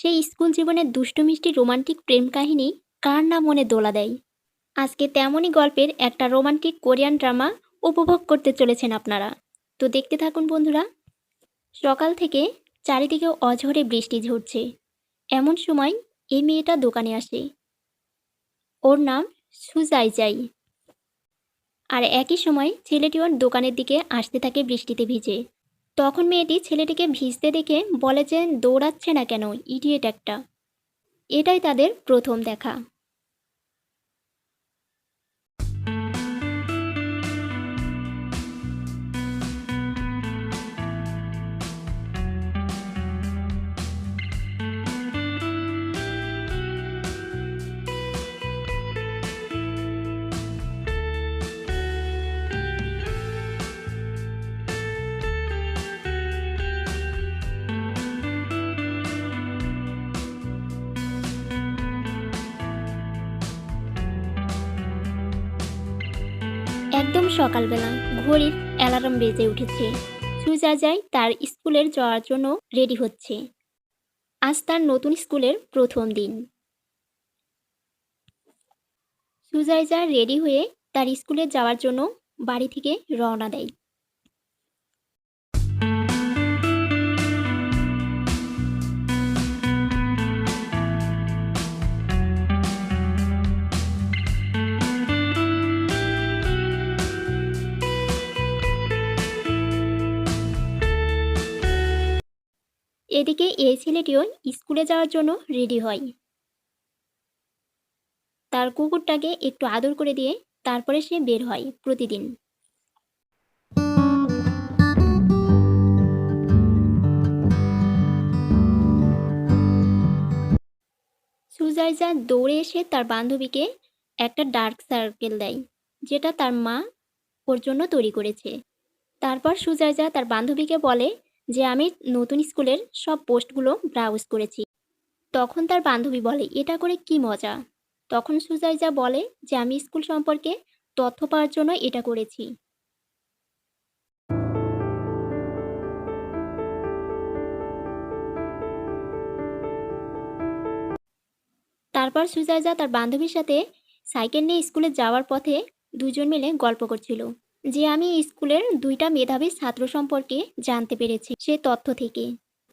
সেই স্কুল জীবনের দুষ্টু মিষ্টি রোমান্টিক প্রেম কাহিনী কার না মনে দোলা দেয়? আজকে তেমনই গল্পের একটা রোমান্টিক কোরিয়ান ড্রামা উপভোগ করতে চলেছেন আপনারা। তো দেখতে থাকুন বন্ধুরা। সকাল থেকে চারিদিকে অঝরে বৃষ্টি ঝরছে। এমন সময় এই মেয়েটা দোকানে আসে। ওর নাম সুজাইজাই আর একই সময় ছেলেটি ওর দোকানের দিকে আসতে থাকে বৃষ্টিতে ভিজে। তখন মেয়েটি ছেলেটিকে ভিজতে দেখে বলে যে দৌড়াচ্ছে না কেন ইডিয়েট একটা। এটাই তাদের প্রথম দেখা। সকালবেলা ঘড়ির অ্যালার্ম বেজে উঠেছে। সুজা যায় তার স্কুলের যাওয়ার জন্য রেডি হচ্ছে। আজ তার নতুন স্কুলের প্রথম দিন। সুজাইজা রেডি হয়ে তার স্কুলে যাওয়ার জন্য বাড়ি থেকে রওনা দেয়। এদিকে এই ছেলেটিও স্কুলে যাওয়ার জন্য রেডি হয়। তার কুকুরটাকে একটু আদর করে দিয়ে তারপরে সে বের হয় প্রতিদিন। সুজাইজা দৌড়ে এসে তার বান্ধবীকে একটা ডার্ক সার্কেল দেয়, যেটা তার মা ওর জন্য তৈরি করেছে। তারপর সুজাইজা তার বান্ধবীকে বলে যে আমি নতুন স্কুলের সব পোস্টগুলো ব্রাউজ করেছি। তখন তার বান্ধবী বলে, এটা করে কি মজা? তখন সুজাইজা বলে যে, আমি স্কুল সম্পর্কে তথ্য পাওয়ার জন্য এটা করেছি। তারপর সুজাইজা তার বান্ধবীর সাথে সাইকেল নিয়ে স্কুলে যাওয়ার পথে দুজন মিলে গল্প করছিল। যে আমি স্কুলের দুইটা মেধাবী ছাত্র সম্পর্কে জানতে পেরেছি সে তথ্য থেকে।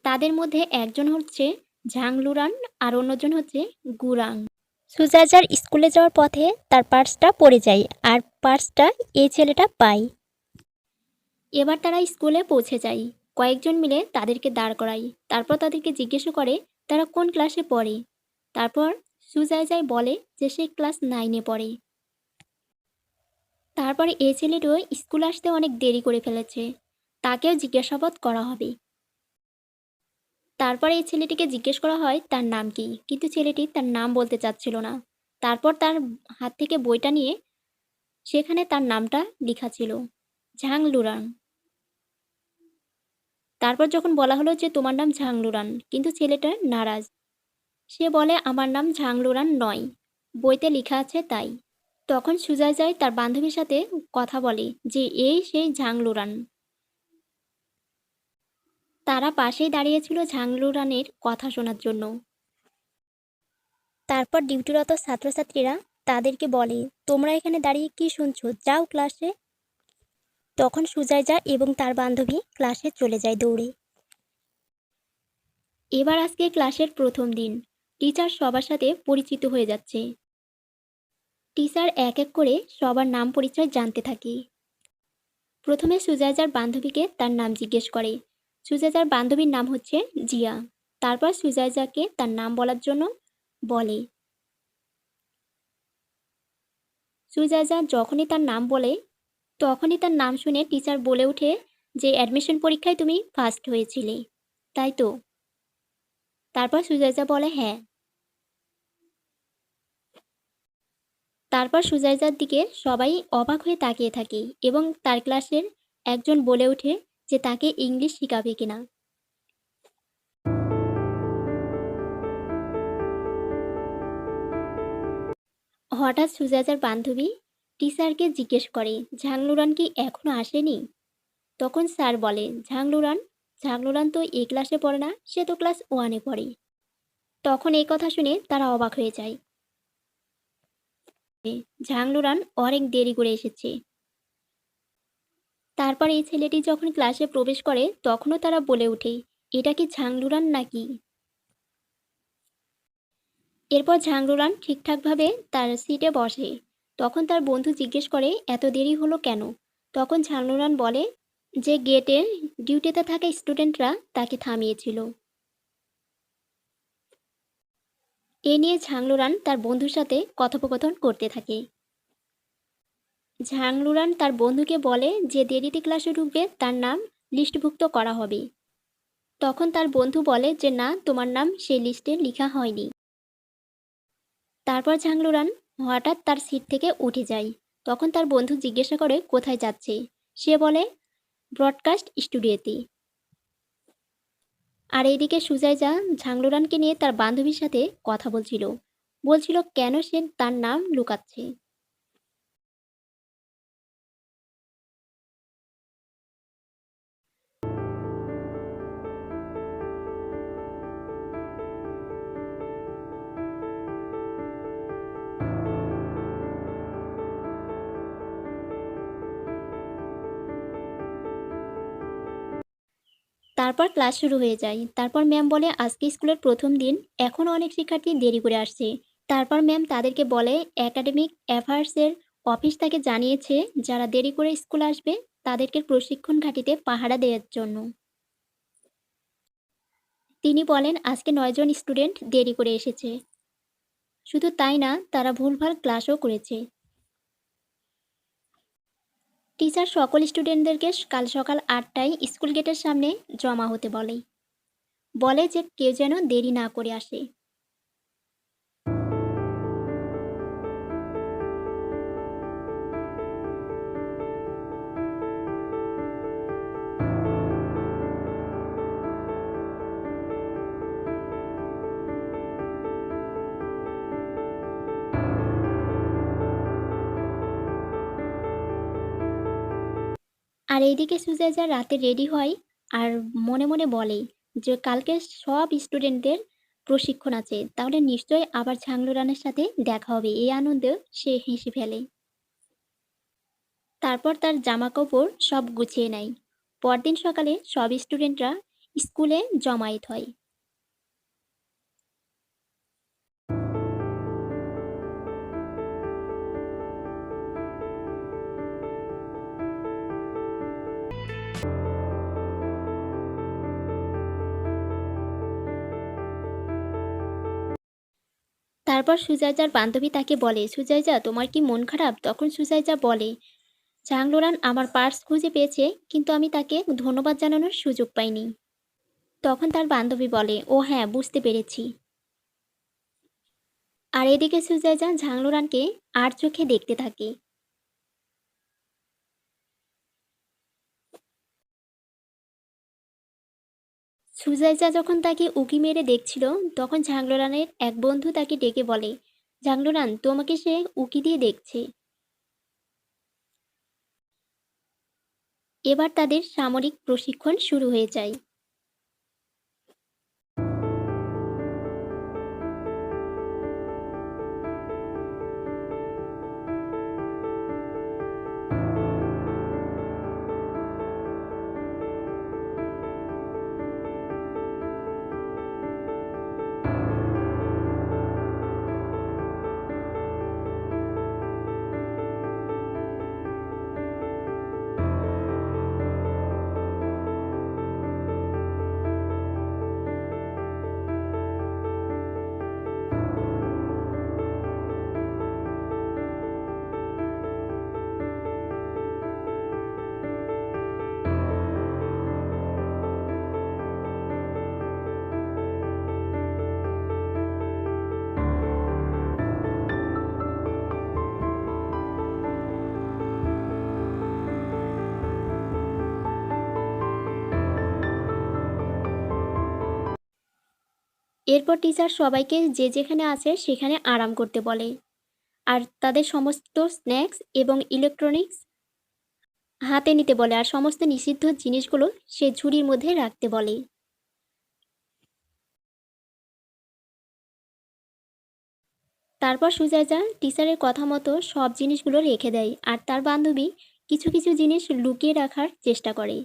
তাদের মধ্যে একজন হচ্ছে ঝাংলুরান আর অন্যজন হচ্ছে গুরাং। সুজাজার স্কুলে যাওয়ার পথে তার পার্সটা পড়ে যায় আর পার্সটা এই ছেলেটা পায়। এবার তারা স্কুলে পৌঁছে যায়। কয়েকজন মিলে তাদেরকে দাঁড় করায়। তারপর তাদেরকে জিজ্ঞেস করে, তারা কোন ক্লাসে পড়ে? তারপর সুজাইজাই বলে যে সে ক্লাস নাইনে পড়ে। তারপরে এ ছেলেটিও স্কুল আসতে অনেক দেরি করে ফেলেছে। তাকেও জিজ্ঞাসাবাদ করা হবে। তারপরে এই ছেলেটিকে জিজ্ঞেস করা হয়, তার নাম কি? কিন্তু ছেলেটি তার নাম বলতে চাচ্ছিল না। তারপর তার হাত থেকে বইটা নিয়ে সেখানে তার নামটা লেখা ছিল ঝাং লুরান তারপর যখন বলা হলো যে, তোমার নাম ঝাংলুরান, কিন্তু ছেলেটা নারাজ। সে বলে, আমার নাম ঝাংলুরান নয়। বইতে লেখা আছে তাই। তখন সুজা যায় তার বান্ধবীর সাথে কথা বলে যে, এই সেই ঝাংলুরান। তারা পাশেই দাঁড়িয়েছিল ঝাংলুরানের কথা শোনার জন্য। তারপর ডিউটিরত ছাত্রছাত্রীরা তাদেরকে বলে, তোমরা এখানে দাঁড়িয়ে কি শুনছো? যাও ক্লাসে। তখন সুজাইজা এবং তার বান্ধবী ক্লাসে চলে যায় দৌড়ে। এবার আজকে ক্লাসের প্রথম দিন। টিচার সবার সাথে পরিচিত হয়ে যাচ্ছে। টিচার এক এক করে সবার নাম পরিচয় জানতে থাকি। প্রথমে সুজাইজার বান্ধবীকে তার নাম জিজ্ঞেস করে। সুজাইজার বান্ধবীর নাম হচ্ছে জিয়া। তারপর সুজাইজাকে তার নাম বলার জন্য বলে। সুজাইজা যখনই তার নাম বলে, তখনই তার নাম শুনে টিচার বলে ওঠে যে, অ্যাডমিশন পরীক্ষায় তুমি ফার্স্ট হয়েছিলে। তাই তো? তারপর সুজাইজা বলে হ্যাঁ। তারপর সুজাইজার দিকে সবাই অবাক হয়ে তাকিয়ে থাকে এবং তার ক্লাসের একজন বলে ওঠে যে তাকে ইংলিশ শেখাবে কিনা। হঠাৎ সুজাইজার বান্ধবী টিচারকে জিজ্ঞেস করে, ঝাংলুরান কি এখনও আসেনি? তখন স্যার বলে, ঝাংলুরান ঝাংলুরান তো এ ক্লাসে পড়ে না, সে তো ক্লাস ওয়ানে পড়ে। তখন এই কথা শুনে তারা অবাক হয়ে যায়। ঝাংলুরান অনেক দেরি করে এসেছে। তারপর এই ছেলেটি যখন ক্লাসে প্রবেশ করে, তখনও তারা বলে ওঠে, এটা কি ঝাংলুরান নাকি? এরপর ঝাংলুরান ঠিকঠাকভাবে তার সিটে বসে। তখন তার বন্ধু জিজ্ঞেস করে, এত দেরি হলো কেন? তখন ঝাংলুরান বলে, যে গেটের ডিউটিতে থাকা স্টুডেন্টরা তাকে থামিয়েছিল। এ নিয়ে ঝাংলুরান তার বন্ধুর সাথে কথোপকথন করতে থাকে। ঝাংলুরান তার বন্ধুকে বলে যে দেরিতে ক্লাসে ঢুকবে তার নাম লিস্টভুক্ত করা হবে। তখন তার বন্ধু বলে যে, না, তোমার নাম সেই লিস্টে লেখা হয়নি। তারপর ঝাংলুরান হঠাৎ তার সিট থেকে উঠে যায়। তখন তার বন্ধু জিজ্ঞাসা করে, কোথায় যাচ্ছে? সে বলে, ব্রডকাস্ট স্টুডিওতে। আর এইদিকে সুজাইজা ঝাংলুরানকে নিয়ে তার বান্ধবীর সাথে কথা বলছিল। বলছিল, কেন সে তার নাম লুকাচ্ছে? তারপর ক্লাস শুরু হয়ে যায়। তারপর ম্যাম বলে, আজকে স্কুলের প্রথম দিন, এখনও অনেক শিক্ষার্থী দেরি করে আসছে। তারপর ম্যাম তাদেরকে বলে একাডেমিক অ্যাফেয়ার্সের অফিস তাকে জানিয়েছে, যারা দেরি করে স্কুল আসবে, তাদেরকে প্রশিক্ষণ ঘাটিতে পাহারা দেওয়ার জন্য। তিনি বলেন, আজকে নয়জন স্টুডেন্ট দেরি করে এসেছে। শুধু তাই না, তারা ভুলভাল ক্লাসও করেছে। টিচার সকল স্টুডেন্টদেরকে কাল সকাল আটটায় স্কুল গেটের সামনে জমা হতে বলে। বলে যে কেউ যেন দেরি না করে আসে। আর এইদিকে সুজাইজা রাতে রেডি হয় আর মনে মনে বলে যে কালকে সব স্টুডেন্টদের প্রশিক্ষণ আছে, তাহলে নিশ্চয়ই আবার ঝাংলুরানের সাথে দেখা হবে। এই আনন্দে সে হেসে ফেলে। তারপর তার জামা কাপড় সব গুছিয়ে নেয়। পরদিন সকালে সব স্টুডেন্টরা স্কুলে জমায়েত হয়। তারপর সুজাইজার বান্ধবী তাকে বলে, সুজাইজা, তোমার কি মন খারাপ? তখন সুজাইজা বলে ঝাংলোরান আমার পার্স খুঁজে পেয়েছে, কিন্তু আমি তাকে ধন্যবাদ জানানোর সুযোগ পাইনি। তখন তার বান্ধবী বলে, ও হ্যাঁ বুঝতে পেরেছি। আর এদিকে সুজাইজা ঝাংলোরানকে আর চোখে দেখতে থাকে। সুজাইজা যখন তাকে উকি মেরে দেখছিল, তখন ঝাংলোরানের এক বন্ধু তাকে ডেকে বলে, ঝাংলোরান, তোমাকে সে উকি দিয়ে দেখছে। এবার তাদের সামরিক প্রশিক্ষণ শুরু হয়ে যায়। এরপর টিচার সবাইকে যে যেখানে আছে সেখানে আরাম করতে বলে। আর তাদের সমস্ত স্ন্যাক্স এবং ইলেকট্রনিক্স হাতে নিতে বলে আর সমস্ত নিষিদ্ধ জিনিসগুলো সে ঝুড়ির মধ্যে রাখতে বলে। তারপর সুজাইজা টিচারের কথা মতো সব জিনিসগুলো রেখে দেয় আর তার বান্ধবী কিছু কিছু জিনিস লুকিয়ে রাখার চেষ্টা করে।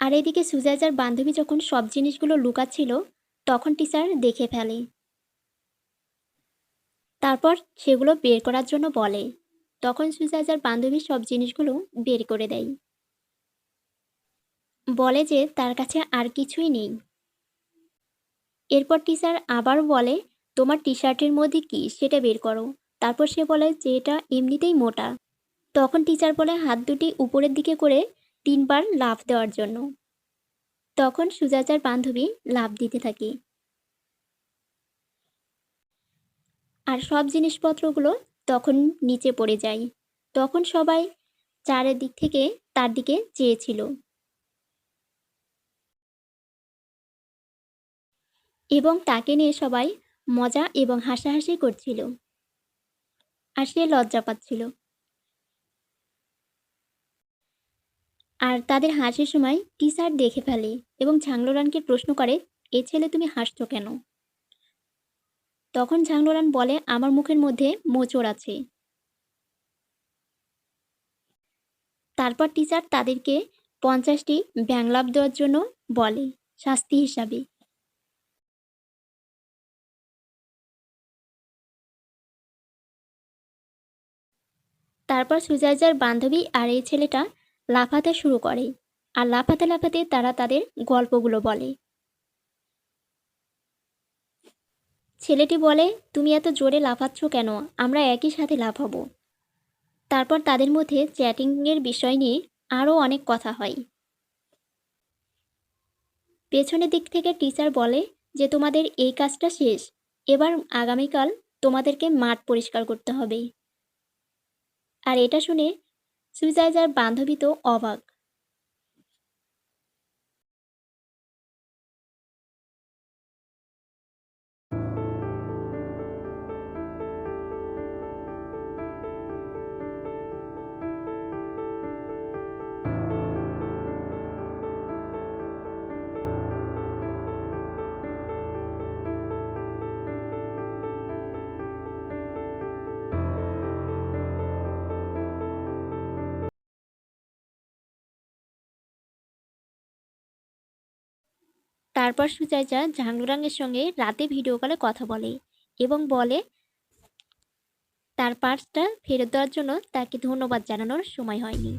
আর এদিকে সুজাইজার বান্ধবী যখন সব জিনিসগুলো লুকাচ্ছিল, তখন টিচার দেখে ফেলে। তারপর সেগুলো বের করার জন্য বলে। তখন সুজাইজার বান্ধবী সব জিনিসগুলো বের করে দেয়। বলে যে তার কাছে আর কিছুই নেই। এরপর টিচার আবার বলে, তোমার টি শার্টের মধ্যে কি? সেটা বের করো। তারপর সে বলে যে, এটা এমনিতেই মোটা। তখন টিচার বলে, হাত দুটি উপরের দিকে করে তিনবার লাফ দেওয়ার জন্য। তখন সুজাতার বান্ধবী লাফ দিতে থাকে। আর সব জিনিসপত্রগুলো তখন নিচে পড়ে যায়। তখন সবাই চারিদিক থেকে তার দিকে চেয়েছিল। এবং তাকে নিয়ে সবাই মজা এবং হাসাহাসি করছিল। আর সে লজ্জা পাচ্ছিল। আর তাদের হাসির সময় টিচার দেখে ফেলে এবং ঝাংলোরানকে প্রশ্ন করে, এ ছেলে তুমি হাসছো কেন? তখন ঝাংলোরান বলে, আমার মুখের মধ্যে মোচড় আছে। তারপর টিচার তাদেরকে পঞ্চাশটি ব্যাংলাভ দেওয়ার জন্য বলে, শাস্তি হিসাবে। তারপর সুজাইজার বান্ধবী আর এই ছেলেটা লাফাতে শুরু করে আর লাফাতে লাফাতে তারা তাদের গল্পগুলো বলে। ছেলেটি বলে, তুমি এত জোরে লাফাচ্ছ কেন? আমরা একই সাথে লাফাবো। তারপর তাদের মধ্যে চ্যাটিংয়ের বিষয় নিয়ে আরও অনেক কথা হয়। পেছনের দিক থেকে টিচার বলে যে, তোমাদের এই কাজটা শেষ। এবার আগামীকাল তোমাদেরকে মাঠ পরিষ্কার করতে হবে। আর এটা শুনে সুইজাইজার বান্ধবী তো অবাক। তারপর সুচাইচা ঝাংলুরাংয়ের সঙ্গে রাতে ভিডিও কলে কথা বলে এবং বলে, তার পার্সটা ফেরত দেওয়ার জন্য তাকে ধন্যবাদ জানানোর সময় হয়নি।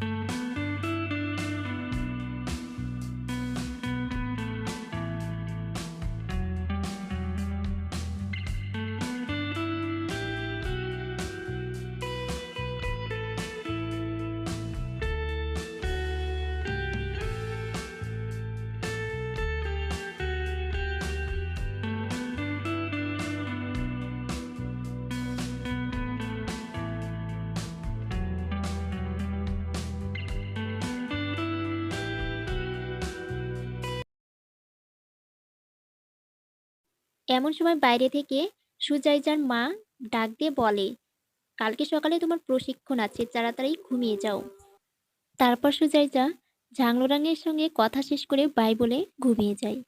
এমন সময় বাইরে থেকে সুজাইজার মা ডাক দিয়ে বলে, কালকে সকালে তোমার প্রশিক্ষণ আছে, তাড়াতাড়ি ঘুমিয়ে যাও। তারপর সুজাইজা ঝাংলোরাঙের সঙ্গে কথা শেষ করে বাই বলে ঘুমিয়ে যায়।